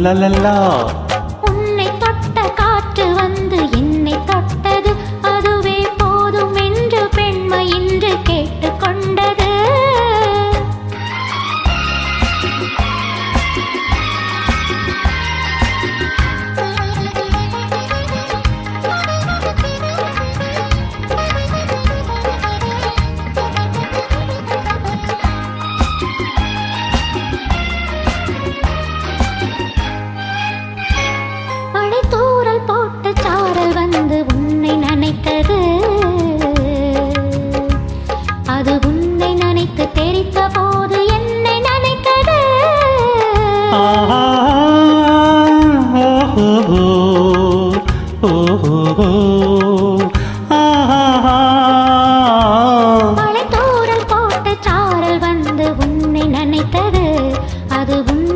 la la la. அது உன்னை நினைத்து தெரித்த போது என்னை நினைத்தது. பழைத்தூரல் போட்டு சாரல் வந்து உன்னை நினைத்தது. அது உன்